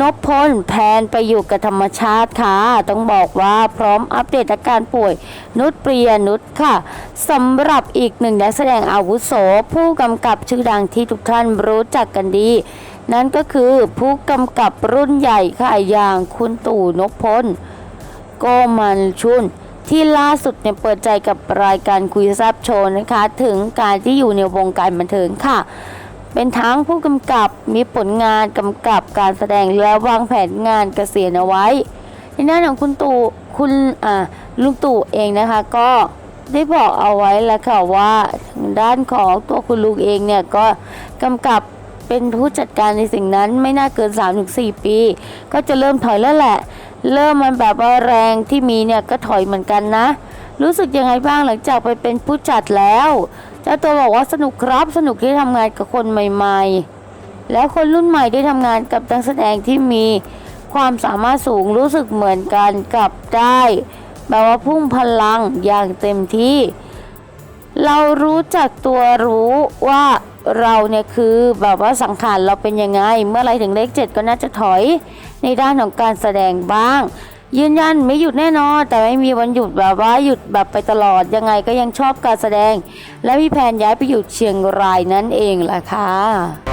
นพพลแพนไปอยู่กับธรรมชาติค่ะ ต้องบอกว่าพร้อมอัปเดตอาการป่วย นุชเปรียนุชค่ะสำหรับอีกหนึ่งนักแสดงอาวุโส ผู้กำกับชื่อดังที่ทุกท่านรู้จักกันดี นั่นก็คือผู้กำกับรุ่นใหญ่ค่ะอย่างคุณตู่นพพลโกมันชุนที่ล่าสุดเนี่ยเปิดใจกับรายการคุยแซบโชว์นะคะ ถึงการที่อยู่ในวงการบันเทิงค่ะ เป็นทั้งผู้กำกับมีผลงานกำกับการแสดงและวางแผนงานเกษียณเอาไว้ ในหน้านของคุณตู่คุณอ่าลุงตู่เองนะคะ ก็ได้บอกเอาไว้แล้วค่ะว่าด้านของตัวคุณลุงเองเนี่ยก็กำกับเป็นผู้จัดการในสิ่งนั้นไม่น่าเกิน 3-4 ปี ก็จะเริ่มถอยแล้วแหละ เริ่มมันแบบว่าแรงที่มีเนี่ยก็ถอยเหมือนกันนะ รู้สึกยังไงบ้างหลังจากไปเป็นผู้จัดแล้วเจ้าตัวบอกว่าสนุกครับสนุกที่ทำงานกับคนใหม่ๆ แล้วคนรุ่นใหม่ได้ทำงานกับนักแสดงที่มีความสามารถสูงรู้สึกเหมือนกันกับได้แบบว่าพุ่งพลังอย่างเต็มที่ เรารู้จักตัวรู้ว่าเราเนี่ยคือแบบว่าสังขารเราเป็นยังไง เมื่อไรถึงเลขเจ็ดก็น่าจะถอยในด้านของการแสดงบ้าง ยืนยันไม่หยุดแน่นอน แต่ไม่มีวันหยุดแบบว่าหยุดแบบไปตลอดยังไงก็ยังชอบการแสดง และมีแผนย้ายไปอยู่เชียงรายนั่นเองแหละค่ะ